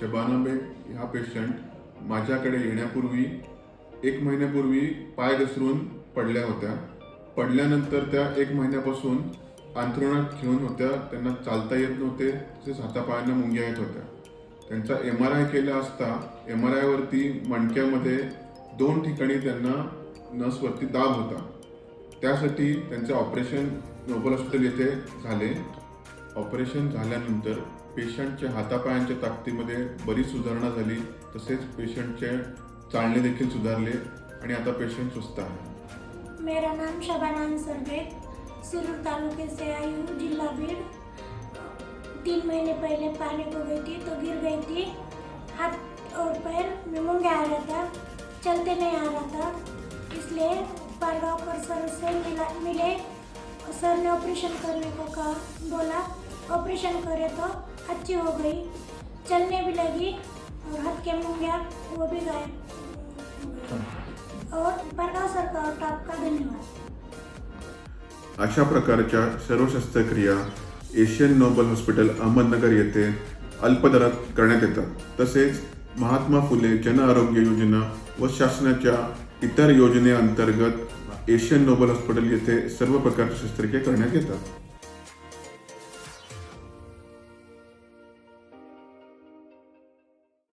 शबानाबेग ह्या पेशंट माझ्याकडे येण्यापूर्वी एक महिन्यापूर्वी पाय घसरून पडल्या होत्या. पडल्यानंतर त्या एक महिन्यापासून अंथरुणात घेऊन होत्या. त्यांना चालता येत नव्हते. तसेच हातापायांना मुंग्या येत होत्या. त्यांचा एम आर आय केला असता एम आर आयवरती मणक्यामध्ये दोन ठिकाणी त्यांना नसवरती दाब होता. त्यासाठी त्यांचे ऑपरेशन नोबल हॉस्पिटल येथे झाले. ऑपरेशन झाल्यानंतर पेशंटच्या हातापायांच्या ताकदीमध्ये बरीच सुधारणा झाली तसेच पेशंटचे चालणे देखील सुधारले आणि आता पेशंट सुस्त आहे मेरा नाम शबाना अंसर सुरूर तालुके से आई हूँ जिला भीड़ तीन महीने पहले पानी को गई थी तो गिर गई थी। हाथ और पैर में मुंगे आ रहा था चलते नहीं आ रहा था। सर ने ऑपरेशन करने को कहा। बोला ऑपरेशन करे तो अच्छी हो गई। चलने भी लगी और हाथ के मूंगे वो भी गए। और परगाव सर का और आपका धन्यवाद। अशा प्रकारच्या सर्व शस्त्रक्रिया एशियन नोबल हॉस्पिटल अहमदनगर येथे अल्पदरात करण्यात येतात. तसेच महात्मा फुले जन आरोग्य योजना व शासनाच्या इतर योजनेअंतर्गत एशियन नोबल हॉस्पिटल येथे सर्व प्रकारचे शस्त्रक्रिया करण्यात येतात.